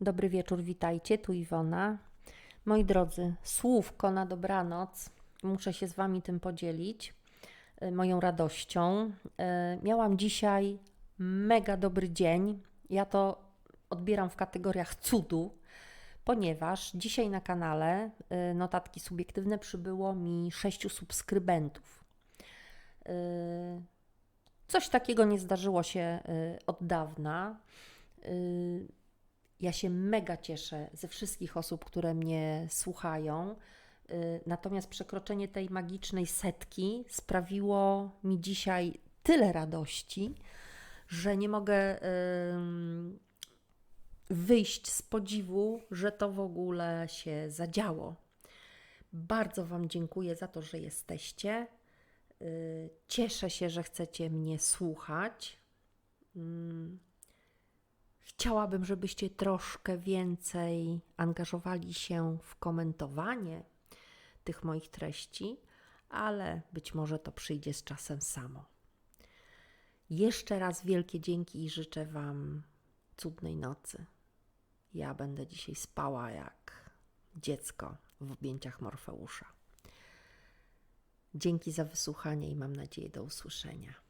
Dobry wieczór, witajcie, tu Iwona. Moi drodzy, słówko na dobranoc. Muszę się z Wami tym podzielić, y, moją radością. Y, Miałam dzisiaj mega dobry dzień. Ja to odbieram w kategoriach cudu, ponieważ dzisiaj na kanale y, Notatki Subiektywne przybyło mi sześciu subskrybentów. Coś takiego nie zdarzyło się od dawna. Ja się mega cieszę ze wszystkich osób, które mnie słuchają. Y, Natomiast przekroczenie tej magicznej setki sprawiło mi dzisiaj tyle radości, że nie mogę wyjść z podziwu, że to w ogóle się zadziało. Bardzo Wam dziękuję za to, że jesteście. Y, Cieszę się, że chcecie mnie słuchać. Chciałabym, żebyście troszkę więcej angażowali się w komentowanie tych moich treści, ale być może to przyjdzie z czasem samo. Jeszcze raz wielkie dzięki i życzę Wam cudnej nocy. Ja będę dzisiaj spała jak dziecko w objęciach Morfeusza. Dzięki za wysłuchanie i mam nadzieję do usłyszenia.